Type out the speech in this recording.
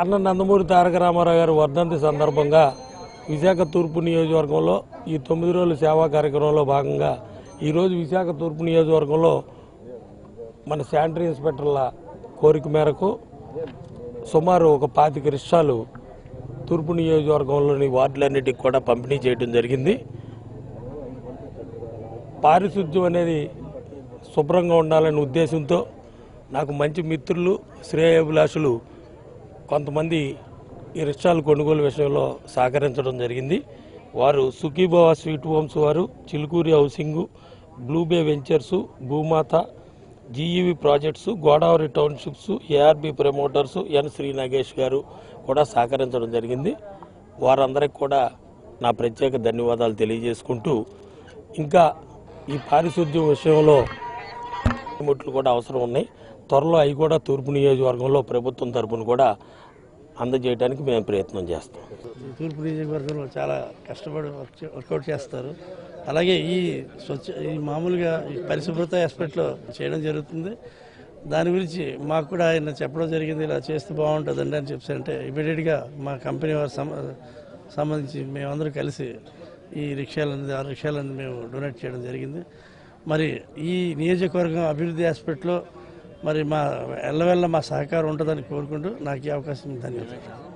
అన్న నందమూరి తారక రామారావు గారి వర్ధంతి సందర్భంగా విశాఖ తూర్పు నియోజకవర్గంలో ఈ తొమ్మిది రోజుల సేవా కార్యక్రమంలో భాగంగా ఈరోజు విశాఖ తూర్పు నియోజకవర్గంలో మన శానిటరీ ఇన్స్పెక్టర్ల కోరిక మేరకు సుమారు ఒక పాతిక రిక్షాలు తూర్పు నియోజకవర్గంలోని వార్డులన్నిటికి కూడా పంపిణీ చేయడం జరిగింది. పారిశుద్ధ్యం అనేది శుభ్రంగా ఉండాలనే ఉద్దేశంతో నాకు మంచి మిత్రులు శ్రేయాభిలాషులు కొంతమంది ఈ రిక్షాలు కొనుగోలు విషయంలో సహకరించడం జరిగింది. వారు సుఖీభవ స్వీట్ హోమ్స్ వారు Chilukuri housing Bluebay ventures Bhumata GEV projects Godavari townships ARB promoters N Sri Nagesh గారు కూడా సహకరించడం జరిగింది. వారందరికి కూడా నా ప్రత్యేక ధన్యవాదాలు తెలియజేసుకుంటూ ఇంకా ఈ పారిశుద్ధ్యం విషయంలో ముట్లు కూడా అవసరం ఉన్నాయి. త్వరలో అవి కూడా తూర్పు నియోజకవర్గంలో ప్రభుత్వం తరపున కూడా అందజేయడానికి మేము ప్రయత్నం చేస్తాం. తూర్పు నియోజకవర్గంలో చాలా కష్టపడి వర్క్ వర్కౌట్ చేస్తారు. అలాగే ఈ స్వచ్ఛ ఈ మామూలుగా ఈ పరిశుభ్రత ఆస్పెక్ట్లో చేయడం జరుగుతుంది. దాని గురించి మాకు కూడా ఆయన చెప్పడం జరిగింది ఇలా చేస్తే బాగుంటుందండి అని చెప్పారంటే ఇమీడియట్గా మా కంపెనీ వారు సంబంధించి మేమందరూ కలిసి ఈ రిక్షాలన్నీ ఆ రిక్షాలన్నీ మేము డొనేట్ చేయడం జరిగింది. మరి ఈ నియోజకవర్గం అభివృద్ధి ఆస్పెక్ట్లో మరి మా ఎల్లవెల్ల మా సహకారం ఉంటుందని కోరుకుంటూ నాకు ఈ అవకాశం ధన్యవాదాలు.